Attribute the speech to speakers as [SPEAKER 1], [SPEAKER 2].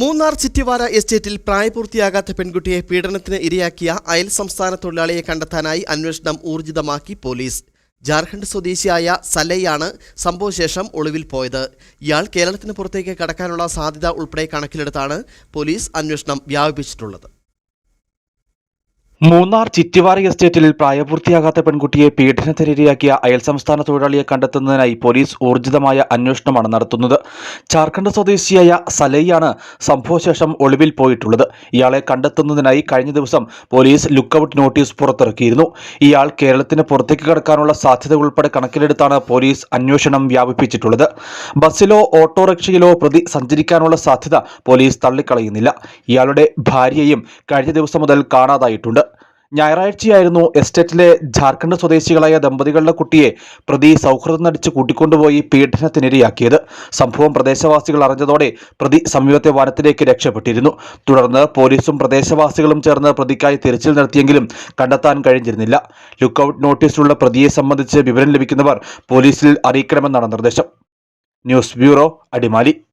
[SPEAKER 1] മൂന്നാർ ചിറ്റിവാര എസ്റ്റേറ്റിൽ പ്രായപൂർത്തിയാകാത്ത പെൺകുട്ടിയെ പീഡനത്തിന് ഇരയാക്കിയ അയൽ സംസ്ഥാന തൊഴിലാളിയെ കണ്ടെത്താനായി അന്വേഷണം ഊർജിതമാക്കി പോലീസ്. ജാർഖണ്ഡ് സ്വദേശിയായ സലയാണ് സംഭവശേഷം ഒളിവിൽ പോയത്. ഇയാൾ കേരളത്തിന് പുറത്തേക്ക് കടക്കാനുള്ള സാധ്യത ഉൾപ്പെടെ കണക്കിലെടുത്താണ് പോലീസ് അന്വേഷണം വ്യാപിപ്പിച്ചിട്ടുള്ളത്.
[SPEAKER 2] മൂന്നാർ ചിറ്റിവാറി എസ്റ്റേറ്റിൽ പ്രായപൂർത്തിയാകാത്ത പെൺകുട്ടിയെ പീഡനത്തിനിരയാക്കിയ അയൽ സംസ്ഥാന തൊഴിലാളിയെ കണ്ടെത്തുന്നതിനായി പോലീസ് ഊർജിതമായ അന്വേഷണമാണ് നടത്തുന്നത്. ജാർഖണ്ഡ് സ്വദേശിയായ സലൈയാണ് സംഭവശേഷം ഒളിവിൽ പോയിട്ടുള്ളത്. ഇയാളെ കണ്ടെത്തുന്നതിനായി കഴിഞ്ഞ ദിവസം പോലീസ് ലുക്കൌട്ട് നോട്ടീസ് പുറത്തിറക്കിയിരുന്നു. ഇയാൾ കേരളത്തിന് പുറത്തേക്ക് കടക്കാനുള്ള സാധ്യത ഉൾപ്പെടെ കണക്കിലെടുത്താണ് പോലീസ് അന്വേഷണം വ്യാപിപ്പിച്ചിട്ടുള്ളത്. ബസ്സിലോ ഓട്ടോറിക്ഷയിലോ പ്രതി സഞ്ചരിക്കാനുള്ള സാധ്യത പോലീസ് തള്ളിക്കളയുന്നില്ല. ഇയാളുടെ ഭാര്യയും കഴിഞ്ഞ ദിവസം മുതൽ കാണാതായിട്ടുണ്ട്. ഞായറാഴ്ചയായിരുന്നു എസ്റ്റേറ്റിലെ ജാർഖണ്ഡ് സ്വദേശികളായ ദമ്പതികളുടെ കുട്ടിയെ പ്രതി സൗഹൃദം നടിച്ച് കൂട്ടിക്കൊണ്ടുപോയി പീഡനത്തിനിരയാക്കിയത്. സംഭവം പ്രദേശവാസികൾ അറിഞ്ഞതോടെ പ്രതി സമീപത്തെ വനത്തിലേക്ക് രക്ഷപ്പെട്ടിരുന്നു. തുടർന്ന് പോലീസും പ്രദേശവാസികളും ചേർന്ന് പ്രതിക്കായി തിരച്ചിൽ നടത്തിയെങ്കിലും കണ്ടെത്താൻ കഴിഞ്ഞിരുന്നില്ല. ലുക്കൌട്ട് നോട്ടീസിലുള്ള പ്രതിയെ സംബന്ധിച്ച് വിവരം ലഭിക്കുന്നവർ പോലീസിൽ അറിയിക്കണമെന്നാണ് നിർദ്ദേശം. News bureau Adimali.